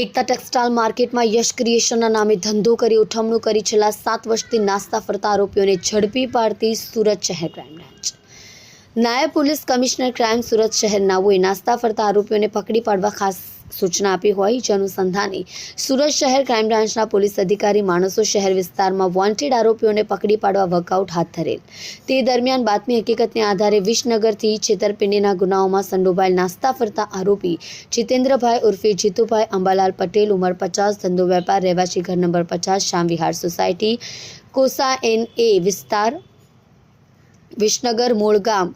એકતા textile માર્કેટમાં યશ ક્રિએશનના નામે ધંધો કરી ઉઠમણું કરી છેલ્લા સાત વર્ષથી નાસ્તા ફરતા આરોપીઓને ઝડપી પાડતી સુરત શહેર ક્રાઇમ બ્રાન્ચ. નાયબ પોલીસ કમિશનર ક્રાઇમ સુરત શહેર નાઓએ નાસ્તા ફરતા આરોપીઓને પકડી પાડવા ખાસ સૂચના આપી હોય જે અનુસંધાને સુરત શહેર ક્રાઇમ બ્રાન્ચના પોલીસ અધિકારી માણસો શહેર વિસ્તારમાં વોન્ટેડ આરોપીઓને પકડી પાડવા વર્કઆઉટ હાથ ધરેલ. તે દરમિયાન બાતમી હકીકતને આધારે વિસનગરથી છેતરપિંડીના ગુનાઓમાં સંડોવાયેલ નાસ્તા ફરતા આરોપી જીતેન્દ્રભાઈ ઉર્ફે જીતુભાઈ અંબાલાલ પટેલ ઉંમર પચાસ, ધંધો વેપાર, રહેવાસી ઘર નંબર પચાસ શ્યામવિહાર સોસાયટી, કોસા એન એ વિસ્તાર, વિસનગર મૂળ ગામ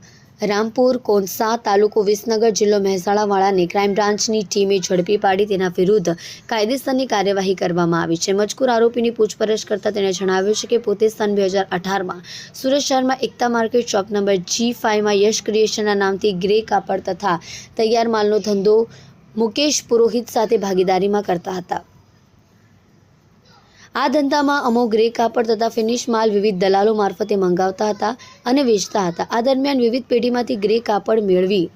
રામપુર, કોનસા તાલુકો વિસનગર જિલ્લો મહેસાણાવાળાને ક્રાઇમ બ્રાન્ચની ટીમે ઝડપી પાડી તેના વિરુદ્ધ કાયદેસરની કાર્યવાહી કરવામાં આવી છે. મજકૂર આરોપીની પૂછપરછ કરતા તેણે જણાવ્યું છે કે પોતે સન બે હજાર અઢારમાં સુરત શહેરમાં Ekta market shop number G ફાઇવમાં Yash ક્રિએશનના નામથી ગ્રે કાપડ તથા તૈયાર માલનો ધંધો મુકેશ પુરોહિત સાથે ભાગીદારીમાં કરતા હતા. આ ધંધામાં અમો ગ્રે કાપડ તથા ફિનિશ માલ વિવિધ દલાલો મારફતે મંગાવતા હતા અને વેચતા હતા. આ દરમિયાન વિવિધ પેઢીમાંથી ગ્રે કાપડ મેળવી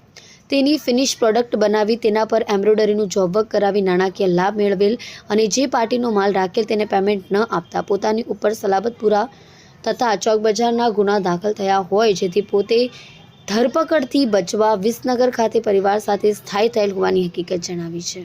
તેની ફિનિશ પ્રોડક્ટ બનાવી તેના પર એમ્બ્રોઇડરીનું જોબવર્ક કરાવી નાણાકીય લાભ મેળવેલ અને જે પાર્ટીનો માલ રાખેલ તેને પેમેન્ટ ન આપતા પોતાની ઉપર સલાબતપુરા તથા ચોક બજારના ગુના દાખલ થયા હોય જેથી પોતે ધરપકડથી બચવા વિસનગર ખાતે પરિવાર સાથે સ્થાયી થયેલ હોવાની હકીકત જણાવી છે.